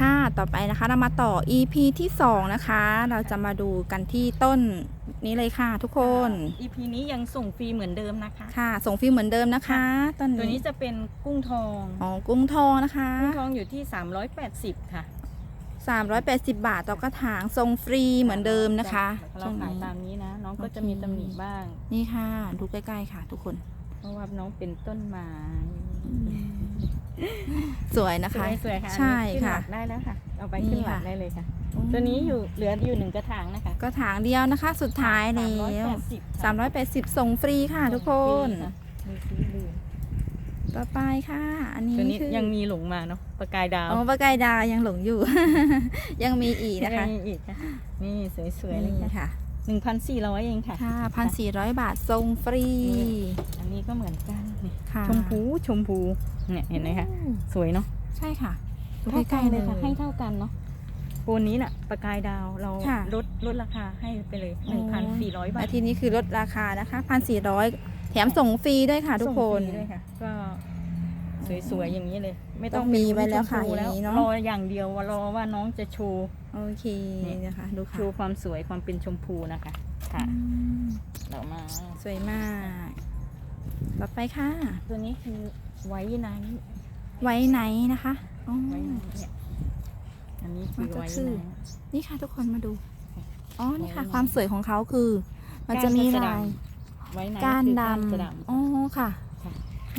ค่ะ ต่อไปนะคะ เรามาต่อ EP ที่ 2 นะคะ เราจะมาดูกันที่ต้นนี้เลยค่ะ ทุกคนอีพีนี้ยังส่งฟรีเหมือนเดิมนะคะ ค่ะ ส่งฟรีเหมือนเดิมนะคะ ต้นตัวนี้นี้จะเป็นกุ้งทอง อ๋อ กุ้งทองนะคะ กุ้งทองอยู่ที่ 380 ค่ะ 380 บาทต่อกระถางส่งฟรีเหมือนเดิมนะคะเราช่วงขายนี้ตามนี้นะ น้องก็โอเคจะมีตำหนิบ้าง นี่ค่ะ ดูใกล้ๆค่ะ ทุกคน เพราะว่าน้องเป็นต้นไม้ สวยนะคะสวยๆค่ะใช่อันนี้ขึ้นหค่ะลักได้แล้วค่ะ เอาไปนี่ขึ้นหลักค่ะได้เลยค่ะ ตัวนี้อยู่เหลืออยู่หนึ่งกระถางนะคะกระถางเดียวนะคะ สุดท้ายแล้ว380 380 ส่งฟรีค่ะทุกคน มีฟรีเลยต่อไปค่ะ อันนี้ตัวนี้คือยังมีหลงมาเนาะประกายดาวอ๋อปลากายดายังหลงอยู่ ยังมีอีกนะคะยังมีอีกค่ะนี่สวยๆเลยนี่ค่ะค่ะ หนึ่งพันสี่ร้อยเองค่ะ ค่ะพันสี่ร้อยบาทส่งฟรี อันนี้ก็เหมือนกันนี่ค่ะชมพูชมพูเนี่ยเห็นไหมคะอืมสวยเนาะใช่ค่ะดูเท่าใกกัล้นๆเลเลยยค่ะ ให้เท่ากันเนาะโปรนี้น่ะประกายดาวเราค่ะลดลดราคาให้ไปเลยหนึ่งพันสี่ร้อยบาทอาทีนี้คือลดราคานะคะพันสี่ร้อยแถมส่งฟรีด้วยค่ะทุกคน ส่งฟรีด้วยค่ะ ก็ สวยๆอย่างนี้เลย ไม่ต้องต้องมีไว้แล้วค่ะชมพูอย่างนี้เนอะรออย่างเดียวว่ารอว่าน้องจะโชว์โอเคนะคะดูค่ะโชว์ความสวยความเป็นชมพูนะคะ ค่ะอืมเรามาสวยมาก ต่อไปค่ะ ตัวนี้คือไว้ไนท์ไว้ไหนนะคะอ๋อไว้ไนท์เนี่ยอันนี้คือมันก็ไว้คือไนท์นี่ค่ะทุกคนมาดูอ๋อนี่ค่ะไว้ไหนความสวยของเขาคือ มันจะมีก้านก็จะลายดไว้ไนท์ก้านคือดจะดำอ๋อค่ะ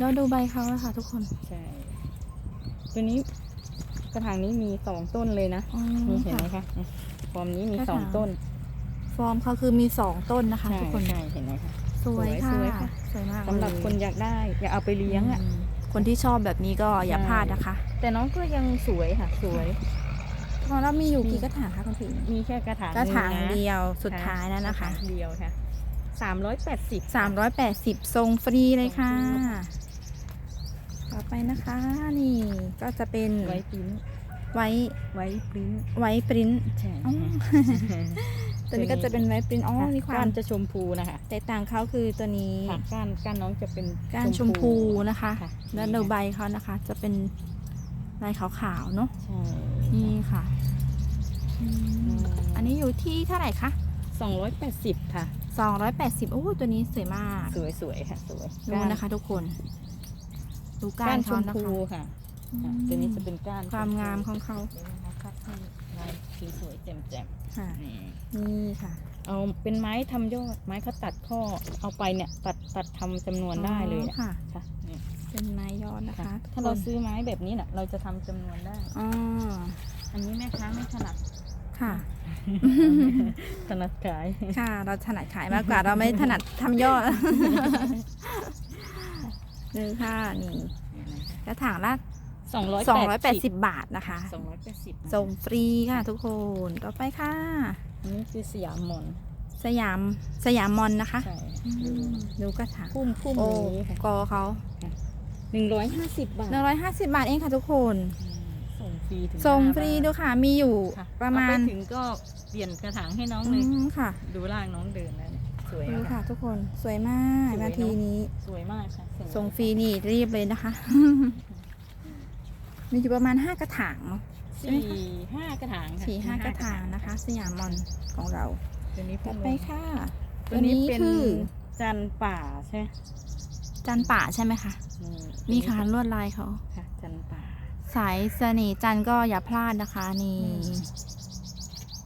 ค่ะแล้วดูใบเขาแล้วค่ะทุกคนำใช่ตัวนี้กระถางนี้มีสองต้นเลยนะอ๋อนี่เห็นไหมค่ะคะเนี่ยฟอร์มนี้มีกระสถางองต้นฟอร์มเขาคือมีสองต้นนะคะใช่ทุกคนใช่เห็นไหมคะ สวยสค่ะวยค่ะ สวยมากสำหรับเลยคนอยากได้ อยากเอาไปเลี้ยงอะ มคนที่ชอบแบบนี้ก็อย่าใช่ พลาดนะคะแต่น้องก็ยังสวยค่ะ สวย ของเรามีอยู่กี่กระถางคะคุณพี่มีแค่กระถางกระถางหนึ่นเดียวสุดท้ายแล้วนะคะ กรถางเดียวค่ะสามร้อยแปดสิบ380 ทรงฟรีเลยค่ะ ต่อไปนะคะนี่ก็จะเป็นไว้ปริ้นไว้ไว้ปริ้นไว้ปริ้นใช่อ๋อตัวนี้ก็จะเป็นไว้ปริ้นอ๋อมีควาก้ามนจะชมพูนะคะแตกต่างเขาคือตัวนี้ค่ะก้านก้านน้องจะเป็นก้านชมพูนะคะค่ะแล้วดูใบเขานะคะ จะเป็นลายขาวๆเนาะใช่นี่ค่ะอืมอันนี้อยู่ที่เท่าไหร่คะสองร้อยแปดสิบค่ะ 280โอ้ตัวนี้สวยมาก สวยสวยๆค่ะ สวยดูนะคะทุกคน ดูก้าก้านนชเขามนะพูคะค่ะอืมค่ะตัวนี้จะเป็นก้านความงามของเขาเดี๋ยวนะคะคัดให้ลายสีสวยแจ่มแจ่มค่ะ ๆนี่นี่ค่ะ เอาเป็นไม้ทำยอด ไม้เขาตัดข้อเอาไปเนี่ยตัดตัดทำจำนวนได้เลยอ๋ออะค่ะ ค่ะนี่เป็นไม้ยอดนะคะค่ะถ้าเราซื้อไม้แบบนี้น่ะเราจะทำจำนวนได้ อ๋ออันนี้แม่ค้าไม่ถนัด ค่ะ ถนัดขาย ค่ะ เราถนัดขายมากกว่า เราไม่ถนัดทำยอด นี่ค่ะนี่กระถางละสองร้อย280บาทนะคะสองร้อยแปดสิบส่งฟรีค่ะทุกคนต่อไปค่ะอันนี้คือสยามมอนสยามสยามมอนนะคะใช่อืมดูกระถางพุ่มพุ่มโอ้นี้ค่ะกอเขาหนึ่งร้อยห้าสิบบาท150บาทเองค่ะทุกคนส่งฟรีถึงส่งหน้าฟรีบ้านดูค่ะมีอยู่ค่ะประมาณเอไปถึงก็เปลี่ยนกระถางให้น้องอืเลยมค่ะ ดูร่างน้องเดินแล้วเนี่ย สวยดูอะค่ะทุกคนสวยมากสวยเนอะนาทีนี้สวยมากค่ะเห็นไหมส่งฟรีนี่รีบเลยนะคะ มีอยู่ประมาณ5กระถางเนาะสี่ห้ากระถางค่ะสี่ห้ากระถางนะคะ สยามมอนของเราตัวนี้ต่พุ่อมไปลงค่ะ ตัตัววนี้นี้เป็นคือจันป่าใช่ไหมจันป่าใช่ไหมคะนี่นี่ค่ะลวดลายเขาค่ะ จันป่า สายเสน่ห์จันทร์ก็อย่าพลาดนะคะนี่อืม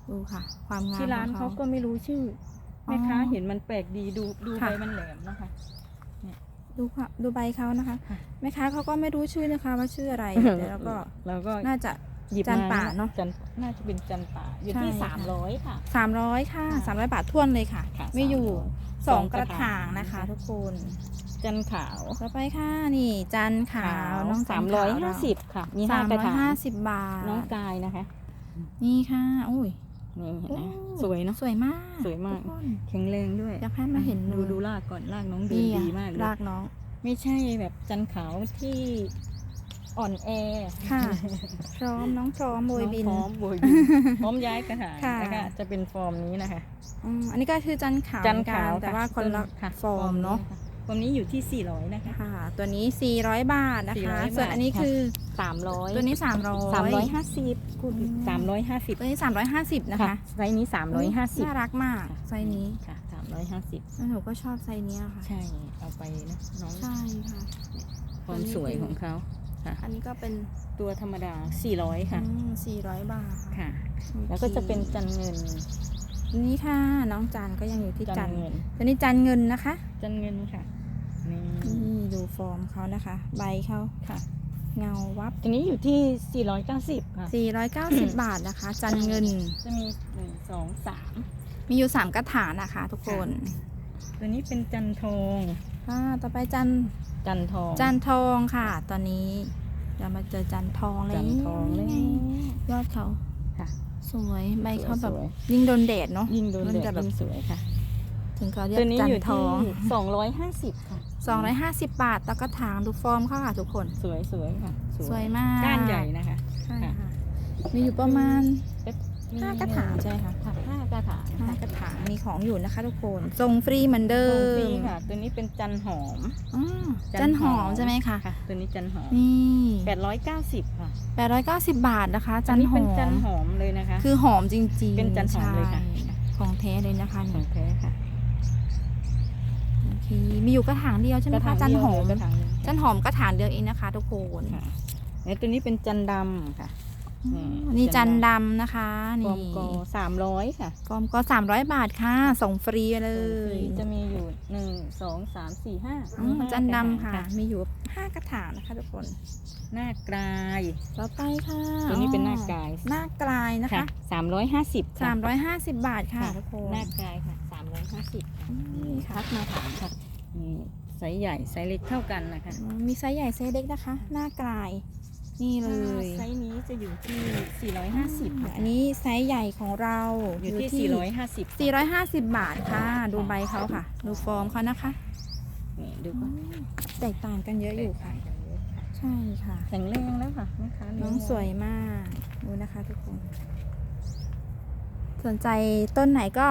ดูค่ะ ความงามที่ร้านของเขาก็ไม่รู้ชื่อออ แม่ค้าเห็นมันแปลกดีดูดูค่ะใบมันแหลมนะคะ ดูค่ะดูใบเขานะคะค่ะ แม่ค้าเขาก็ไม่รู้ชื่อนะคะ ว่าชื่ออะไรแต่แล้วก็เราก็น่าจะ หยิบจันมาป่าเนอะจันน่าจะเป็นจันป่าอยู่ที่ใช่สามร้อยค่ะ 300ค่ะค่ะ300 บาทท่วนเลยค่ะค่ะไม่อยู่300สองกระสองกระถาถางงนะคะ ทุกคนจันขาวต่อไปค่ะนี่จันทร์ขาวน้องจัสานมทร้อยขวห้าสิบค่ะ มีสาห้ามกร้ระอยถางห้าสิบบาทน้องกายนะคะ นี่ค่ะอุ้ย นี่เห็นไหมโอ้สวยเนาะสวยมากสวยมากทุคนแข็งแรงด้วยอยากให้มาเห็นดูดูรากก่อนรากน้องเดินนี่อะดีมากเลยรากน้อง ไม่ใช่แบบจันขาวที่อ่อนแอค่ะ พร้อมน้องพร้อมโบยบินน้องพร้อมโบยบินพร้อมย้ายกระถางค่ะแล้วก็จะเป็นฟอร์มนี้นะคะอืมอันนี้ก็คือจันทร์ขาวจันขาวเหมือนกันแต่ว่าคนละค่ะฟอร์มเนาะ คฟอร์มนี้อยู่ที่ 400 นะคะ ค่ะ ตัวนี้ 400 บาทนะคะ 400ส่วนอันนี้บาทค่ะ คือ 300 ตัวนี้ 300 350คุณอืม350 ตัวนี้ 350 นะคะ ไซส์นี้350น่ารักมากไซส์นี้ค่ะ350 แล้วหนูก็ชอบไซส์เนี้ยค่ะ ใช่ เอาไปนะน้องใช่ค่ะ ความสวยของเขา อันนี้ก็เป็นตัวธรรมดา 400 ค่ะ อืม400 บาทค่ะโอคแล้วก็จะเป็นจันเงิน นี่ค่ะน้องจันก็ยังอยู่ที่จัจันนเงินตัวนี้จันเงินนะคะ จันเงินค่ะนี่นี่ดูฟอร์มเขานะคะ ใบเขาค่ะ เงาวับตัวนี้อยู่ที่ 490 ค่ะ 490 บาทนะคะ จันเงิน จะมี 1 2 3 มีอยู่ 3 กระถางนะคะ ทุกคน ตัวนี้เป็นจันทองค่ะต่อไปจัน จันทอง จันทองค่ะ ตอนนี้เรามาเจอจันทองเลยจันทองเลยนี่ไงยอดเขาค่ะ สวยใบเขาแบบสวย ยิ่งโดนแดดเนาะยิ่งโดนมันแดจะดแบบยิ่งสวยค่ะ ถึงเขาเรียกตัวนี้จัอยู่นทที่อง250ค่ะ 250 บาทต่อกระถางดูฟอร์มเขาค่ะทุกคน สวยสวยค่ะสวยมาก ก้านใหญ่นะคะ ใช่ค่ะค่ะมีอยู่ประมาณ มีห้ากระถาง ใช่ไหมคะค่ะห้า กระถางห้ากระถางมีของอยู่นะคะทุกคนส่งฟรีเหมือนเดิส่งมฟรีค่ะ ตัวนี้เป็นจันหอม อ๋อจันหอมใช่ไหมคะค่ะ ตัวนี้จันหอมนี่890 ค่ะ890 บาทนะคะ จัอันนี้หอเป็นมจันหอมเลยนะคะ คือหอมจริงๆเป็นจันหอมเลยค่ะ ใช่ของแท้เลยนะคะขนี่องแท้ค่ะโอเคมีอยู่กระถางเดียวใช่ไหมกระถาคะงจันเดียวหอมเลยกระถางเดียวจันหอมกระถางเดียวเองนะคะ ทุกคน ค่ะแล้วตัวนี้เป็นจันดำค่ะอืม นี่นี่จัจันนดำดำนะคะฟนี่อร์มกอ300ค่ะฟอร์มก็300บาทค่ะ ส่งฟรีเลยจะมีอยู่1 2 3 4 5อืมจันดำค่ะมีอยู่5กระถางนะคะทุกคน หน้ากลาย ต่อไปค่ะตัวนี้เป็นหน้ากลาย หน้ากลายนะคะ350ค่ะ350บาทค่ะทุกคนหน้ากลายค่ะ350ค่ะนี่ค่ะทักมาถามค่ะนี่ไซส์ใหญ่ไซส์เล็กเท่ากันนะคะ อืมมีไซส์ใหญ่ไซส์เล็กนะคะ หน้ากลาย นี่เลยไซส์นี้จะอยู่ที่ 450ค่ะอันนี้ไซส์ใหญ่ของเราอยู่ที่ 450 450 บาทค่ะ ดูใบเขาค่ะ ดูฟอร์มเขานะคะ นี่ดูอืก่อนมแตกต่างกันเยอะอยู่ค่ะ ใช่ค่ะ แข็งแรงแล้วค่ะแม่ค้าน้องสวยมากดูนะคะทุกคน สนใจต้นไหนก็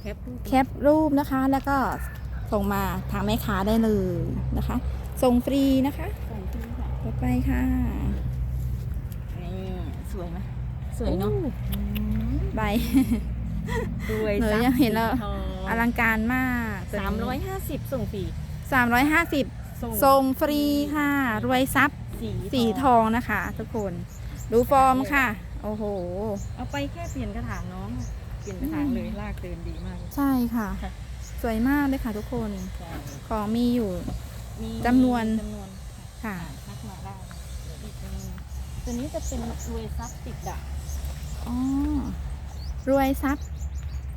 แคปรูป แคปรูปนะคะ แล้วก็ส่งมาทางแม่ค้าได้เลยนะคะ ส่งฟรีนะคะ ส่งที่ค่ะ ต่อไปค่ะนี่ สวยไหมสวยเนาะอืมใบสวยหนูซับยังเห็นแล้วสีทองอลังการมากสามร้อยห้าสิบส่งฟรีสามร้อยห้าสิบส่งฟรีค่ะ รวยทรัพย์สีสีทองนะคะ ทุกคน ดูฟอร์มค่ะ โอ้โห เอาไปแค่เปลี่ยนกระถางน้องค่ะเปลี่ยนกระถางเลยลากเดินดีมาก ใช่ค่ะค่ะสวยมากเลยค่ะทุกคนใช่ของมีอยู่มีจำนวนจำนวนค่ะ ตัวนี้จะเป็นรวยซับติดด่างอ๋อรวยทรัพย์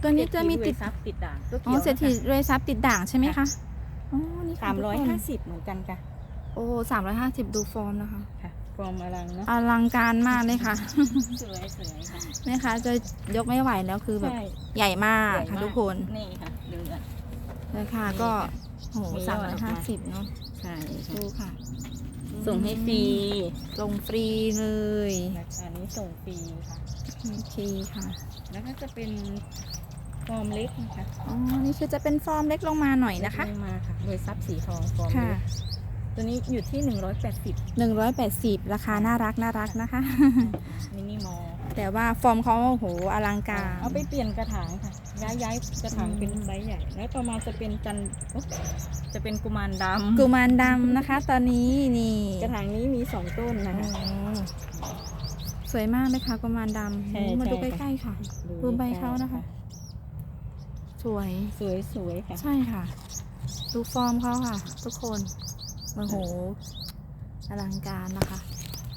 ตัวนี้จะมีติดรวยซับติดด่างตัวอ๋อเขียวเศรษฐีรวยทรัพย์ติดด่างใช่ไหมคะอ๋อนี่ค่ะสามร้อยทุกคนห้าสิบเหมือนกันค่ะโอ้สามร้อยห้าสิบดูฟอร์มนะคะ ค่ะฟอร์มอลังเนาะอลังการมากเลยค่ะ สวยสวยค่ะแม่คะจะยกไม่ไหวแล้วคือแบบใช่ใหญ่มากใหญ่ค่ะมากทุกคนนี่ค่ะดูอะราคาก็โหมียสาอมดร้อยออกห้ามา สิบเนาะ ใช่ค่ะดูค่ะ ส่งให้ฟรีส่งฟรีเลยราคานี้ส่งฟรีค่ะโอเคค่ะ แล้วก็จะเป็นฟอร์มเล็กนะคะอ๋อนี่คือจะเป็นฟอร์มเล็กลงมาหน่อยนะคะเล็กลงมาค่ะโดยซับสีทองฟอร์มค่ะเล็กตัวนี้อยู่ที่ 180หนึ่งร้อยแปดสิบราคาน่ารักน่ารักนะคะมินิมอลแต่ว่าฟอร์มเขาโอ้โหอลังการ เอาไปเปลี่ยนกระถางค่ะ ย้ายย้ายกระถางเป็นไซส์ใหญ่ แล้วต่อมาจะเป็นจันโอ๊ะจะเป็นกุมารดำกุมารดำนะคะ ตอนนี้นี่กระถางนี้มีสองต้นนะโอ้คะสวยมากเลยค่ะกุมารดใช่ำมาดูใช่ใกค่ะ ล้ๆค่ะ ดูใบเขานะคะ สวย สวยสวยค่ะ ใช่ค่ะ ดูฟอร์มเขาค่ะ ทุกคนโอ้โหอลังการนะคะ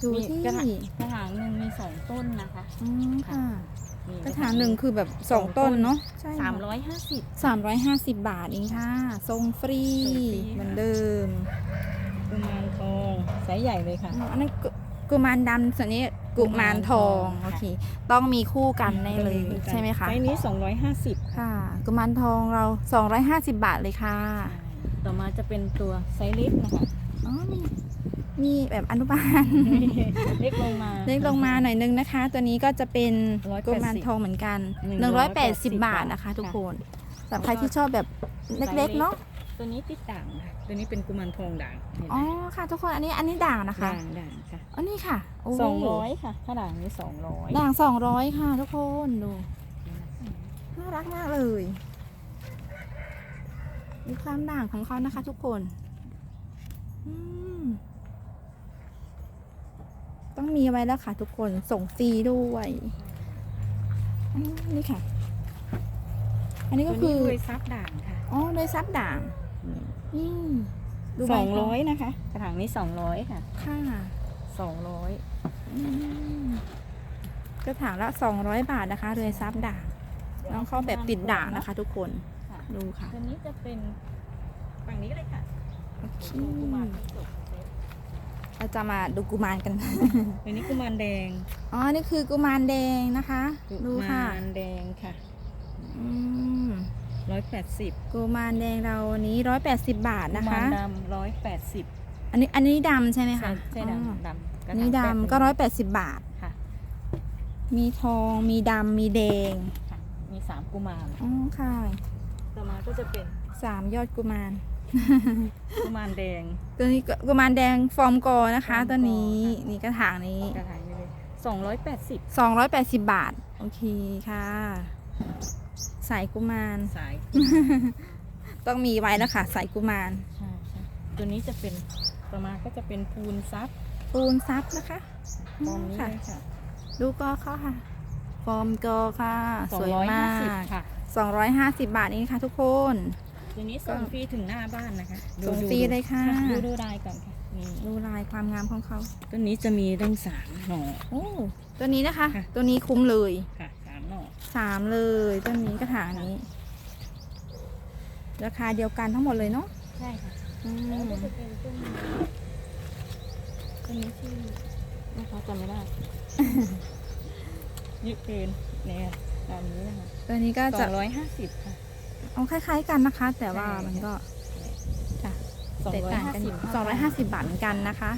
ดูมีที่กระถาง กระถางหนึ่งมีสองต้นนะคะ อืมค่ะมี กระถางหนึ่งคือแบบสองต้นเนาะใช่สามร้อยห้าสิบสามร้อยห้าสิบบาทเองค่ะทรงฟรีส่งฟรีเหมือนเดิมกุมารทองไซส์ใหญ่เลยค่ะอ๋ออันนั้นกุกุมารดำส่วนนี้กุมารทองกุมารทองโอเคต้องมีคู่กันแน่เลยกันใช่ไหมคะไซส์นี้สองร้อยห้าสิบค่ะค่ะกุมารทองเรา250บาทเลยค่ะ ต่อมาจะเป็นตัวไซส์เล็กนะคะอ๋อมี มีแบบอนุบาล เล็กลงมา เล็กลงมาหน่อยนึงนะคะ ตัวนี้ก็จะเป็น180กุมารทองเหมือนกัน180 180 บาทนะคะ ทุกคนสำหรับใครที่ชอบแบบเล็กๆเนาะตัวนี้ติดด่างค่ะ ตัวนี้เป็นกุมารทองด่างเห็นไหอ๋มอค่ะ ทุกคน อันนี้อันนี้ด่างนะคะ ด่างด่างค่ะ อันนี้ค่ะโสองร้อยค่ะ ถ้าด่างนี้สองร้อยด่างสองร้อยค่ะ ทุกคนดู น่ารักมากเลย มีความด่างของเขานะคะ ทุกคน อืม ต้องมีไว้แล้วค่ะทุกคนส่งฟรีด้วยอันนี้นี่ค่ะ อันนี้ตัก็วคืนี้อเลยซับด่างค่ะอ๋อโดยซับด่างนี่ดูสใบองเขาร้อยนะคะ กระถางนี้สองร้อยค่ะ ค่ะสองร้อยอืมกระถางละสองร้อยบาทนะคะเรือยซับด่างน้องเขาแบบติดด่างนะคะ ทุกคนค่ะดูค่ะตัวนี้จะเป็นฝั่งนี้เลยค่ะโอเค เซตเราจะมาดูกุมารกันตัวนี้กุมารแดง อ๋อ นี่คือกุมารแดงนะคะ ดูกุค่ะมารแดงค่ะ อืมร้อยแปดสิบกุมารแดงเราวันนี้ร้อยแปดสิบบาทกุนะมารคะดำร้อยแปดสิบ อันนี้อันนี้ดำใช่ไหมใช่คะใช่อ๋อดำดำกระอัถางนนี้แปดำก็ร้อยแปดสิบบาทค่ะ มีทอง มีดำ มีแดงค่ะมีสามกุมาร อ๋อ ค่ะ ต่อมาก็จะเป็นสามยอดกุมาร กุมารแดงตัวนี้ก็กุมารแดงฟอร์มกอนะคะฟอร์มกอตัวนี้ค่ะนี่กระถางนี้กระถางนี้เลยสองร้อยแปดสิบ280บาท โอเคค่ะ สายกุมารสายต้องมีไว้แล้วค่ะสายกุมารใช่ใช่ตัวนี้จะเป็นต่อมาก็จะเป็นปูนซับปูนซับนะคะฟอร์มนี้ค่ะเลยค่ะดูกอเขาค่ะ ฟอร์มกอค่ะสอสงวยร้อยมาห้าสิบกค่ะ250บาทนี้ค่ะทุกคน ตัวนี้ส่งฟรีถึงหน้าบ้านนะคะดูส่งดูฟรีเลยค่ะ ดูดูได้ก่อนค่ะนี่ดูลายความงามของเขาตัวนี้จะมีตั้งสามหน่อโอ้ตัวนี้นะคะค่ะตัวนี้คุ้มเลยค่ะสามหน่อสามเลยต้นนี้กระถางนี้ ราคาเดียวกันทั้งหมดเลยเนาะใช่ค่ะอืมแล้วก็จะเป็นต้นนี้ต้นนี้ชื่อนะคะจำไม่ได้เยอะเกินเนี่ยตามนี้นะคะตัวนี้ก็สจะองร้อยห้าสิบค่ะ เอาคล้าย ๆ กันนะคะ แต่ว่าใช่มันก็จะสองแตกร้อยต่างห้ากันสิบสองร้อยห้าสิบบาทเหมือนกันนะคะ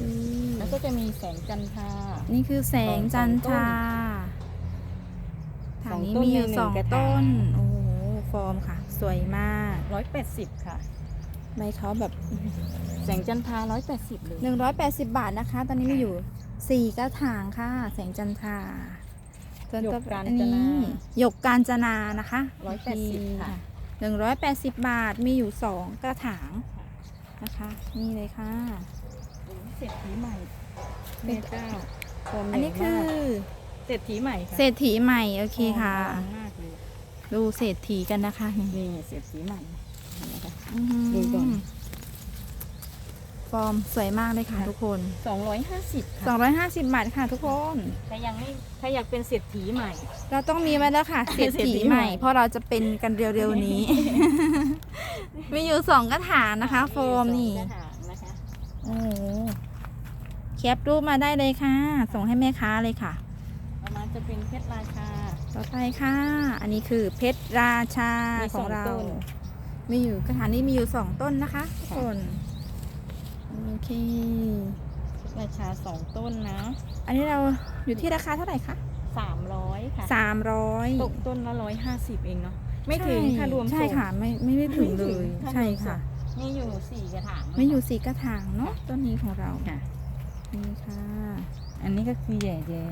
อืมแล้วก็จะมีแสงจันทรานี่คือแสงจันทราสทาองงนี้ต้นมีอยู่มีหนึ่งสองกระถางต้น โอ้โห ฟอร์มค่ะ สวยมากร้อยแปดสิบค่ะ ใบเขาแบบแสงจันทราร้อยแปดสิบเลย180บาทนะคะ ตอนนี้มีอยู่สี่กระถางค่ะ แสงจันทรา ส่วนหยต่อกการอันจนานี้หยกการจนานะคะร้อยแปดสิบค่ะ หนึ่งร้อยแปดสิบบาทมีอยู่สองกระถางนะคะนี่เลยค่ะ เศรษฐีใหม่เมเจ้าโฟมอันนี้คือเศรษฐีใหม่ค่ะเศรษฐีใหม่โอเคค่ะฟอร์มบางมากเลยดูเศรษฐีกันนะคะนี่นี่เศรษฐีใหม่เห็นไหมคะอื้อหือดูก่อน ฟอร์มสวยมากเลยค่ะค่ะทุกคนสองร้อยห้าสิบค่ะ250 บาทค่ะทุกคนถ้ายังไม่ถ้าอยากเป็นเศรษฐีใหม่ เราต้องมีไว้แล้วค่ะเศรษเศรษฐีฐีใหใหม่ม่ เพราะเราจะเป็นกันเร็วๆนี้ มีอยู่สองกระถางนะคะ โฟมนี่กระถางนะคะโอ้โหแคปรูปมาได้เลยค่ะ ส่งให้แม่ค้าเลยค่ะ ประมาณจะเป็นเพชรราชา ต่อไปค่ะ อันนี้คือเพชรราชามีของเราสองต้นมีอยู่กระถางนี้มีอยู่สองต้นนะคะทุกค่ะคน โอเคเพชรราชาสองต้นนะ อันนี้เราอยู่ที่ราคาเท่าไหร่คะสามร้อยค่ะสามร้อยตกต้นละร้อยห้าสิบเองเนาะไม่ถึงถ้ารวมใช่ส่งค่ะ ไม่ไม่ได้ถึงเลยถ้ารวมใช่ค่ะส่งมีอยู่สี่กระถางไม่อยู่สีกระถางเนาะต้นนี้ของเราค่ะนี่ค่ะ อันนี้ก็คือแย่แย่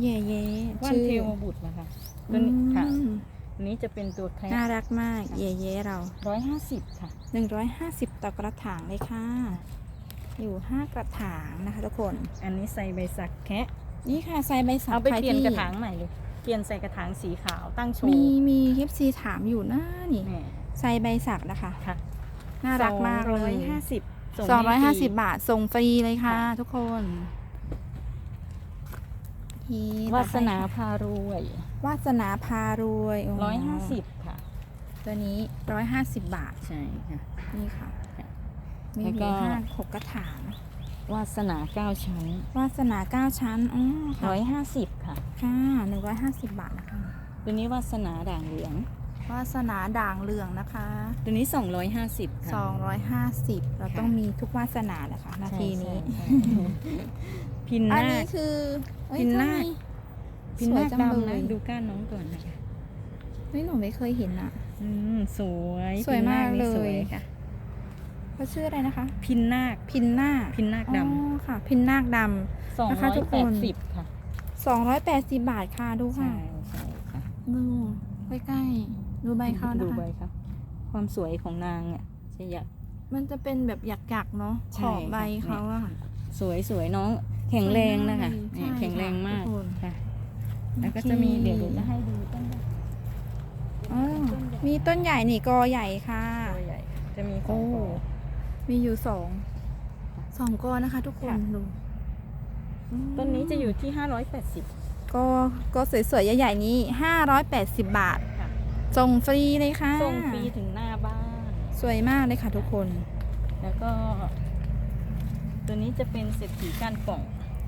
เย่เย่ว่านชื่อเทวบุตรนะคะตัวนี้ค่ะอืมตัว นี้จะเป็นตัวแคน่ารักมากเย่เย่เราร้อยห้าสิบค่ะ150ต่อกระถางเลยค่ะ อยู่5กระถางนะคะทุกคน อันนี้ใส่ใบสักแคะนี่ค่ะใส่ใบสักเอาไปใครเปลี่ยนที่กระถางใหม่เลยเปลี่ยนใส่กระถางสีขาวตั้งโชว์มีมีคลิปซีถามอยู่นะนี่แหม่ใส่ใบสักนะคะค่ะน่ารักมากเลยห้าสิบ250บาทส่งฟรีเลยค่ะ ทุกคน นี่วาสนาพารวย วาสนาพารวยโโร้อยห้าสิบค่ะ ตัวนี้150บาท ใช่ค่ะ นี่ค่ะค่ะมีแล้วมีก็ห้าหกกระถาง วาสนาเก้าชั้น วาสนาเก้าชั้นอ๋อค่ะร้อยห้าสิบค่ะ ค่ะหนึ่งร้อยห้าสิบบาทนะคะตัวนี้วาสนาด่างเหลือง วาสนาด่างเหลืองนะคะ ตัวนี้สองร้อยห้าสิบค่ะสองร้อยห้าสิบเราค่ะต้องมีทุกวาสนาแหละค่ะนาทีนี้ใช่ใช่ใช่ พินอันนานี้คคือเอ้ยพินนาคทำไม พินสวยนาคจังเลดำนะย ดูก้านน้องก่อนนะคะนี่หนูไม่เคยเห็นอะ อืมสวยสวยมากพินนนี่เลยสวยค่ะ เขาชื่ออะไรนะคะ พินนาคพินนาคพินนาคอ๋ดอค่ะ พินนาคดำสองนะคะร้อยทุกแปคดนสิบค่ะำสองร้อยแปดสิบบาทค่ะดูใช่ค่ะใช่ค่ะดูใกล้ๆดูใบเขานะดูคะใบครับความสวยของนางเนี่ยจะอยาก มันจะเป็นแบบหยักๆเนาะขใช่อบใบค่ะ เขาอะค่ะ สวยสวยน้อง แข็งแรงนะคะใช่เนี่ยแข็งแรงมากทุกคน ค่ะ แล้วก็จะมีเดี๋ยวเดี๋ยวจะให้ดูต้นใหญ่อ๋อต้นใหญ่มีต้นใหญ่นี่กอใหญ่ค่ะ ตัวใหญ่ จะมีสอโอ้งกอมีอยู่สองสองกอนะคะ ทุกคนค่ะ ดูอืมต้นนี้จะอยู่ที่ห้าร้อยแปดสิบก็ก็สวยๆใหญ่ๆนี้ห้าร้อยแปดสิบบาทค่ะ ส่งฟรีเลยค่ะส่งฟรีถึงหน้าบ้าน สวยมากเลยค่ะทุกคน แล้วก็ ตัวนี้จะเป็นเศรษฐีก้านป่อง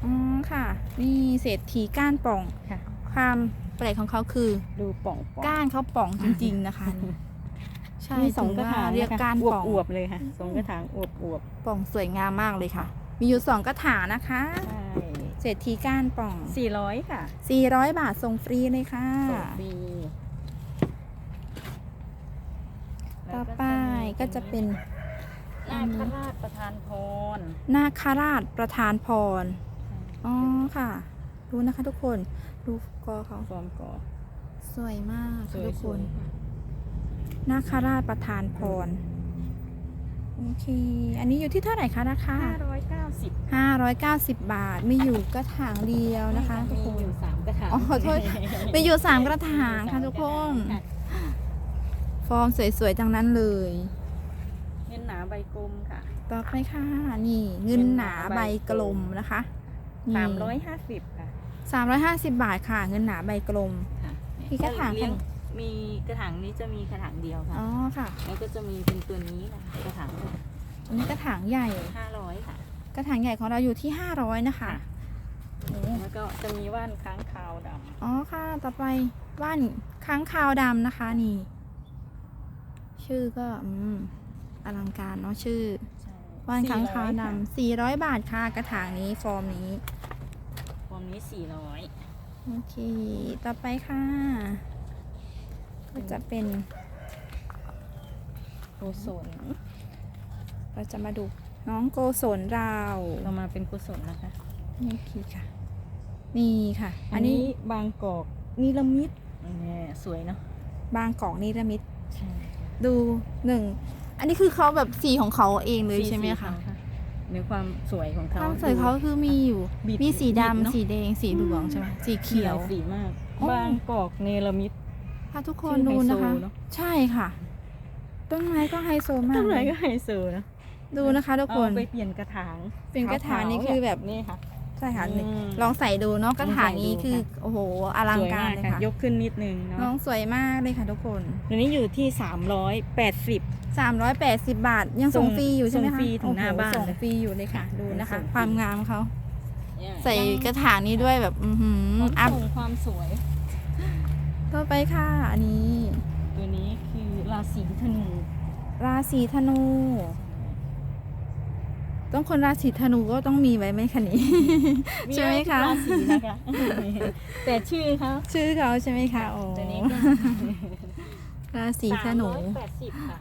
อ๋อค่ะ นี่เศรษฐีก้านป่อง ค่ะ ความแปลกของเขาคือ ดูป่องป่องก้านเขาป่องจริง ๆ นะคะนี่ใช่มีสองถึกระถางว่เรียกนะคะก้านป่องอวบๆเลยค่ะสองกระถางอวบอวบป่องสวยงามมากเลยค่ะ มีอยู่สองกระถางนะคะ ๆใช่เศรษฐีก้านป่อง สี่ร้อยค่ะ400 บาทส่งฟรีเลยค่ะส่งฟรีต่อไปก็จะเป็น นาคราชประธานพรนาคราชประธานพร อ๋อค่ะ ดูนะคะทุกคน ดูกอเขาฟอร์มก่อสวยมากสค่ะวยทุกๆคนนาคราชประธานพร โอเค อันนี้อยู่ที่เท่าไหร่คะราคาห้าร้อยเก้าสิบ590บาท มีอยู่กระถางเดียวนะคะทุกมีคนอยู่สามกระถาง อ๋อขอโทษมีอยู่สามกระถางค่ะทุกคนค่ะฟอร์มสวยๆจังนั้นเลย เงินหนาใบกลมค่ะ ต่อไปค่ะ นี่ เงินหนาใบกลมนะคะ นี่ สามร้อยห้าสิบค่ะสามร้อยห้าสิบบาทค่ะ เงินหนาใบกลม ค่ะมีกระถางเลี้ยงมีกระถางนี้จะมีกระถางเดียวค่ะ อ๋อค่ะ แล้วก็จะมีเป็นตัวนี้นะคะกระถางอันนี้กระถางใหญ่ ห้าร้อยค่ะ กระถางใหญ่ของเราอยู่ที่ห้าร้อยนะคะโอ้แล้วก็จะมีว่านค้างคาวดอ๋อค่ะ ต่อไปว่านค้างคาวดำนะคะนี่ ชื่อก็อืมอลังการเนาะชื่อำใช่ว่านค้างคาว400ค่ะดำสี่ร้อยบาทค่ะ กระถางนี้ฟอร์มนี้ ฟอร์มนี้สี่ร้อยโอเค ต่อไปค่ะ ก็จะเป็นโกศลเราจะมาดูน้องโกศลเราเรามาเป็นกุศลนะคะนี่คือค่ะ นี่ค่ะ อัอันนนี้นี้บางกอกนิรมิตเนี่ยสวยเนาะบางกอกนิรมิตใช่ดูหนึ่ง อันนี้คือเขาแบบสีของเขาเองเลยใช่ไหมคะ ในความสวยของเขาความสวยเขาคือมีอยู่ บิดมีสีบิดดำเนอะ สีแดงสีเหลืองใช่ไหมสีเขีเขียยววสีมาก โอ้ บางกอกเนรมิตถ้าทุกคนชื่อดูนะคะไฮโซเนอะ ใช่ค่ะ ต้นไม้ก็ไฮโซมากต้นไม้เลยก็ไฮโซนะดูนะคะทุกคนเอาไปเปลี่ยนกระถางเป็นกระถางนี่คือแบบ นี่ค่ะ ใช่ค่ะอืนี่มลองใส่ดูเนาะกระถางนี้ลองใส่ดูคือค่ะโอ้โหอลังการสวเลยมค่ะ ยกขึ้นนิดนึงน้อเนาะงสวยมากเลยค่ะทุกคน ตัวนี้อยู่ที่สามร้อยแปดสิบ380 บาท ยังส่งส่งฟรีอยู่ใช่ไหมส่งคะฟรีถึงหน้าโอ้โบ้านส่งเลยฟรีอยู่เลยค่ะ ดูนะคะ ส่งฟรี ความงามเขาใส่กระถางนี้ด้วยแบบอือหืออัอัพพความสวย ต่อไปค่ะ อันนี้ ตัวนี้คือราศีธนู ราศีธนู ต้องคนราศีธนูก็ต้องมีไว้ไหมคะนี้ ใช่ไหมคะราศีนะคะแต่ชื่อเขาชื่อเขาใช่ไหมคะโอ้ตัวนี้ก็ราศีธนูแปดสิบค่ะ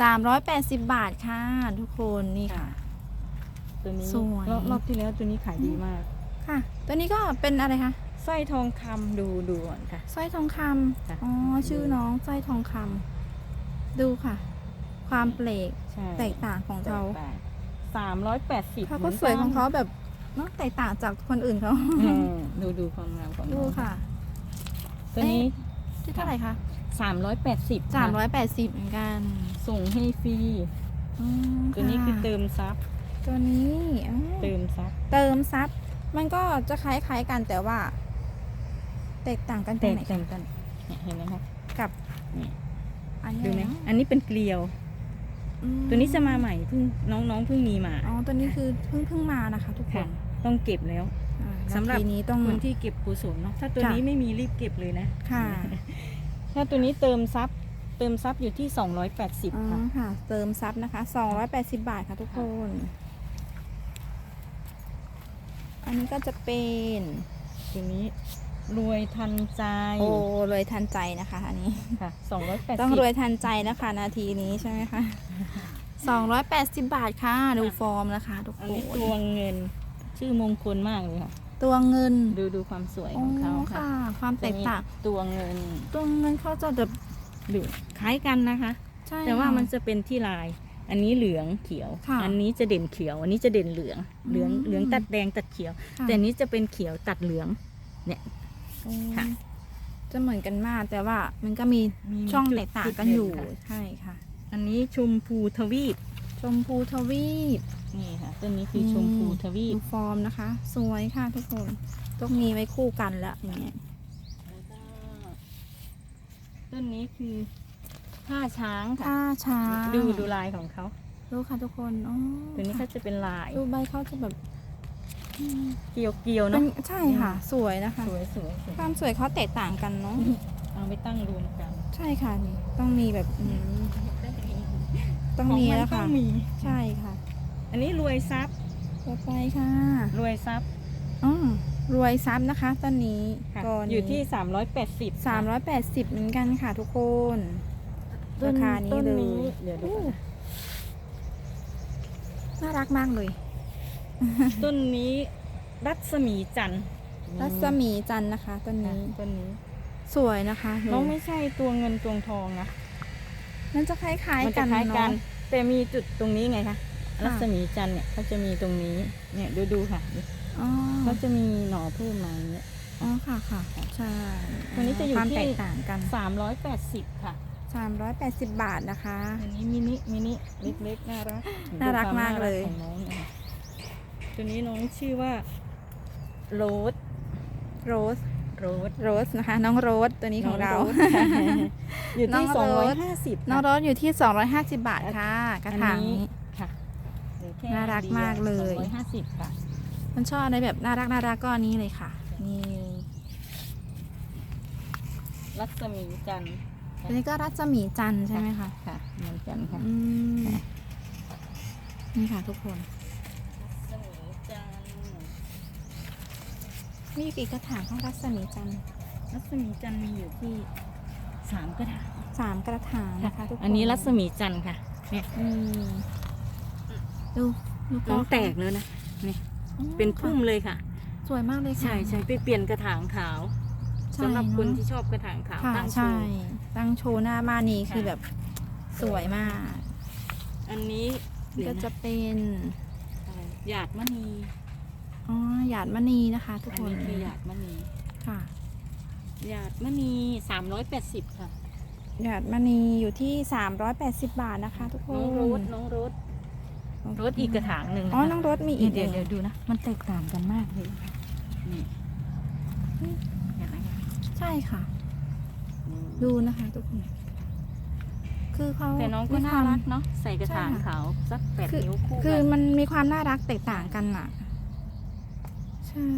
380บาทค่ะ ทุกคนนี่ค่ะ ตัวนี้สวยรอบรอบที่แล้วตัวนี้ขายดีมากค่ะ ตัวนี้ก็เป็นอะไรคะสร้อยทองคำดูดูก่อนค่ะสร้อยทองคค่ะำอ๋อชื่อน้องสร้อยทองคำดูค่ะ ความเปลกใช่แตกต่างของเขา สามร้อยแปดสิบเขาก็สวยของเขาแบบเนาะแตกต่างจากคนอื่นเขาดูดูความงามของดูน้องค่ะ ตัวนี้ที่เท่าไหร่คะสามร้อยแปดสิบสามร้อยแปดสิบเหมือนกันส่งให้ฟรีอืมตัวนี้คือเติมซับตัวนี้อ๋อเติมซับเติมซับมันก็จะคล้ายๆกันแต่ว่า แตกต่างกันตแตรงกไหนต่างกันเนี่ยเห็นไหมคะกับ นี่อันนี้ดูไหมเนอะอันนี้เป็นเกลียวอืม ตัวนี้จะมาใหม่เพิ่งน้องน้องเพิ่งมีมา อ๋อ ตัวนี้คือเพิ่งเพิ่งมานะคะ ทุกคค่ะนต้องเก็บแล้วอ่าสำหรับนาทีนี้ต้องคนที่เก็บกุศลเนาะถ้าตัวจ้ะนี้ไม่มีรีบเก็บเลยนะ ค่ะ ถ้าตัวนี้เติมซับเติมซับอยู่ที่ 280อ๋อค่ะค่ะ เติมซับนะคะ 280 บาทค่ะทุกคน อันนี้ก็จะเป็นตัวนี้ รวยทันใจโอ้รวยทันใจนะคะ อันนี้ค่ะสองร้อยแปดต้องสิบรวยทันใจแล้วค่ะนาทีนี้ใช่ไหมคะ280บาทค่ะ ดูฟอร์มนะคะทุกอัคนนี้ตัวเงินชื่อมงคลมากเลยค่ะตัวเงินดูดูความสวยโอ้ของเขาค่ะค่ะ ความแตกต่างตัวเงิน ตัวเงินเขาจะแบบดูคล้ายกันนะคะใช่แต่ว่าค่ะมันจะเป็นที่ลาย อันนี้เหลืองเขียวค่ะอันนี้จะเด่นเขียว อันนี้จะเด่นเหลือง เหลืองอืมเหลืองตัดแดงตัดเขียวค่ะแต่อันนี้จะเป็นเขียวตัดเหลืองโอ้ ค่ะ จะเหมือนกันมากแต่ว่ามันก็มีมีช่องจุดแตกต่างกันอยู่จุดเด่นค่ะ ใช่ค่ะ อันนี้ชมพูทวีปชมพูทวีป นี่ค่ะต้นนี้คือชมพูทวีป ดูฟอร์มนะคะ สวยค่ะทุกคนต้องมีไว้คู่กันละอย่างเงี้ยแล้วก็ต้นนี้คือท่าช้างค่ะท่าช้างดูดูลายของเขา ดูค่ะทุกคนอ๋อตัวนี้ค่ะก็จะเป็นลาย ดูใบเขาจะแบบอืม เกียวเกียวๆเป็เนาะนใช่ค่ะ สวยนะคะ สวยสวยสวยความสวยเขาแตกต่างกันเนาะ เอาไปตั้งรวมกันใช่ค่ะนี่ต้องมีแบบอืมต้องมีขนแล้วค่ะต้องมี ใช่ค่ะ อันนี้รวยทรัพย์ต่อไปค่ะรวยทรัพย์อ๋อรวยซับนะคะต้นนี้ค่ะก่อนอยู่ที่สามร้อยแปดสิบสามร้อยแปดสิบเหมือนกันค่ะทุกคน ราคานี้เลยเดี๋ยวดูอู้ก่อนน่ารักมากเลย ต้นนี้รัศมีจันทร์รัศมีจันทร์นะคะต้นค่ะนี้ ต้นนี้ สวยนะคะน้องไม่ใช่ตัวเงินตัวทองนะมันจะคล้ายมัๆจะกันคล้ายกันเนาะแต่มีจุดตรงนี้ไงคะค่ะรัศมีจันทร์เนี่ยเขาจะมีตรงนี้ เนี่ยดูดูค่ะอ๋อเขาจะมีหน่อเพิ่มมาเนี่ยอ๋อค่ะค่ะใช่ตัวนี้จะอยู่ความที่แตกต่างกันสามร้อยแปดสิบค่ะ380บาทนะคะอันนี้มินิมินิเล็กๆน่ารักน่ารักมากเลยดูควน่รัของน้องเนี่ยค่ะ ตัวนี้น้องชื่อว่าโรสโรสโรสโรสนะคะ น้องโรสตัวนี้ของเราน้โสค่ะอยู่น้อที่งสองโรร้อยสห้าสิบน้องโรสอยู่ที่250บาทค่ะกระถางนี้ค่ะเหลือแค่น่ารักมากเลยสองร้อยห้าสิบค่ะมันชอบอะไรแบบน่ารักน่ารักก็อันนี้เลยค่ะนี่รัศมีจันทร์อันนี้ก็รัศมีจันทร์ใช่ไหมคะค่ะเหมือนกันค่ะอืมนี่ค่ะทุกคน มีกี่กระถางของรัศมีจันทร์รัศมีจันทร์มีอยู่ที่สามกระถางสามกระถางนะคะทุกคนอันนี้รัศมีจันทร์ค่ะเนี่ยอืมดูดูน้องแตกแล้วนะอ๋อเป็นพุ่มเลยค่ะ สวยมากเลยค่ะ ใช่ใช่ไปเปลี่ยนกระถางขาวใช่สำหรับคนเนอะ ที่ชอบกระถางขาวค่ะตั้งโชใช่ ว์ ตั้งโชว์หน้าบ้านนี้คือค่ะ แบบสวยมากอันนี้ก็จะเป็นอะไรหยาดมณี อ๋อหยาดมณีนะคะ ทุกอันคนนี้คือหยาดมณีค่ะหยาดมณีสามร้อยแปดสิบค่ะ หยาดมณีอยู่ที่ 380 บาทนะคะ ทุกคนน้องโรสน้องโรสโรสอีกกระถางหนึ่งอ๋อน้องรถมีอีกเดี๋ยวเดี๋ยวดูนะ มันแตกต่างกันมากเลยนี่เห็นไหมคะใช่ค่ะอืมดูนะคะ ทุกคน คือเขาแต่น้องก็มีน่าความ รักเนาะใส่กระถางใช่ค่ะ ขาวสักแปดคือนิ้วคู่คือกันมันมีความน่ารักแตกต่างกันน่ะ ใช่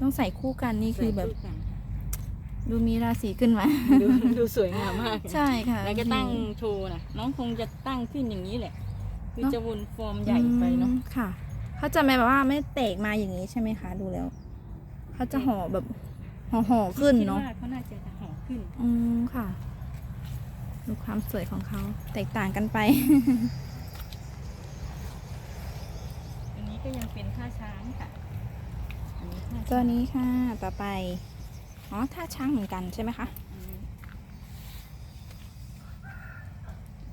ต้องใส่คู่กันนี่คือแบบ ใส่คู่กันดูมีราศีขึ้นมา ดูดูสวยงามมากใช่ค่ะแล้วก็ตั้งโชว์นะน้องคงจะตั้งขึ้นอย่างนี้แหละ คือเนอะจะวนฟอร์มใหญ่ไปเนาะอืมค่ะ เขาจะไม่แบบว่าไม่แตกมาอย่างนี้ใช่ไหมคะ ดูแล้ว เขาจะห่อแบบห่อห่อๆขึ้นเนาะ คิดว่าเขาน่าจะห่อขึ้น อืมค่ะ ดูความสวยของเขาแตกต่างกันไป อันนี้ก็ยังเป็นท่าช้างค่ะอันนี้ท่า ตัวนี้ค่ะต่อไป อ๋อท่าช้างเหมือนกันใช่ไหมคะ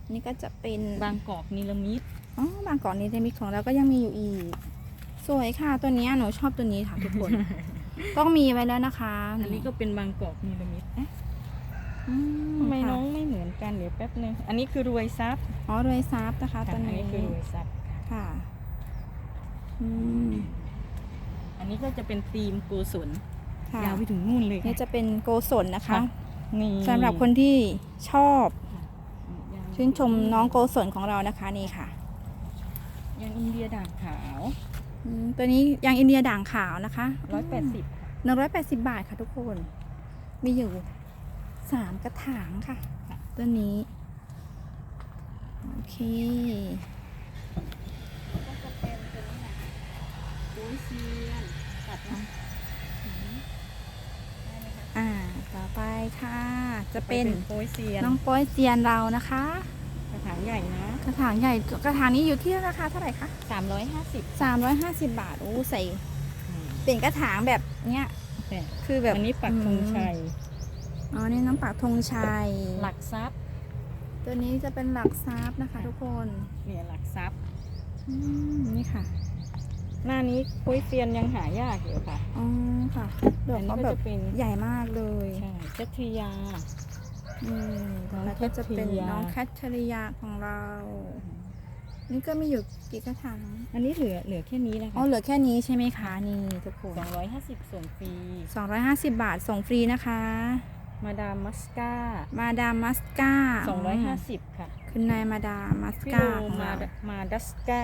อันนี้นี่ก็จะเป็นบางกอกนิลมิตอ๋อบางกอกนิเทมิตของเราก็ยังมีอยู่อีก สวยค่ะ ตัวเนี้ยหนูชอบตัวนี้ค่ะทุกคน ต้องมีไว้แล้วนะคะ อันนี้ก็เป็นบางกอกนิลมิตเอ๊ะอืมทำไมค่ะน้องไม่เหมือนกันเดี๋ยวแป๊บนึง อันนี้คือรวยทรัพย์อ๋อรวยซับนะคะค่ะตัวอันนี้นี้คือรวยทรัพย์ค่ะ อืมอั นนี้ก็จะเป็นธีมโกศลค่ะยาวไปถึงนู่นเลยนี่ค่ะจะเป็นโกศลนะคะค่ะนี่สำหรับคนที่ชอบยาวชื่นชมน้องโกศลของเรานะคะนี่ค่ะยังอินเดียด่างขาวอืมตัวนี้ยางอินเดียด่างขาวนะคะร้อยแปดสิบค่ะหนึ่งร้อยแปดสิบบาทค่ะทุกคน มีอยู่สามกระถางค่ะ ตัวนี้ โอเค ก็จะเป็นตัวนี้ นะปุ้ยเซียนตัดนะได้ไหมคะค่ะ จะเป็นโปยเซียนน้องโป้ยเซียนเรานะคะ กระถางใหญ่นะ กระถางใหญ่ กระถางนี้อยู่ที่ราคาเท่าไหร่คะสามร้อยห้าสิบ350บาท โอ้ใส่ เปลี่ยนกระถางแบบเนี้ยแต่คือแบบ อันนี้ปักธงชัย อ๋อ นี่น้ำปักธงชัย หลักทรัพย์ ตัวนี้จะเป็นหลักทรัพย์นะคะ ทุกคน เนี่ยหลักทรัพย์อืมนี่ค่ะ หน้านี้โปยเซียนยังหายากอยู่ค่ะ อ๋อค่ะดอกอันนี้เขาก็แบบจะเป็นใหญ่มากเลยใช่เจทริยานี่น้องแล้วก็จะเป็นแคทเธอรียาน้องแคทเธอรียาของเรา นี่ก็มีอยู่กี่กระถางอันนี้เหลือเหลือแค่นี้แล้วอ๋อค่ะเหลือแค่นี้ใช่ไหมคะนี่ทุกคนสองร้อยห้าสิบส่งฟรี250บาทส่งฟรีนะคะ มาดามมัสกามาดามมัสกาสองร้อยห้าสิบค่ะคุณนายมาดามมัสฟิกาโลของมาเรามาดัสกา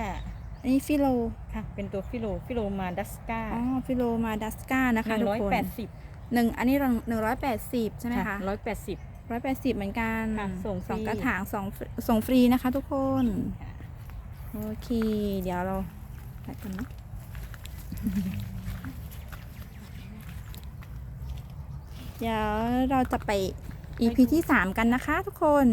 อันนี้ฟิโลค่ะเป็นตัวฟิโลฟิโลมาดัสกาอ๋อฟิโลมาดัสกานะหคะนึ่งทุกร้อยคนแปดสิบหนึ่งอันนี้หนึ่งร้อยแปดสิบใช่ไหมคะร้อยแปดสิบร้อยแปดสิบเหมือนกันค่ะส่งฟรีสองกระถางสองส่งฟรีนะคะทุกคนค่ะโอเค เดี๋ยวเราไปกันเนาะเดี๋ยวเราจะไป EP ที่ 3 กันนะคะทุกคน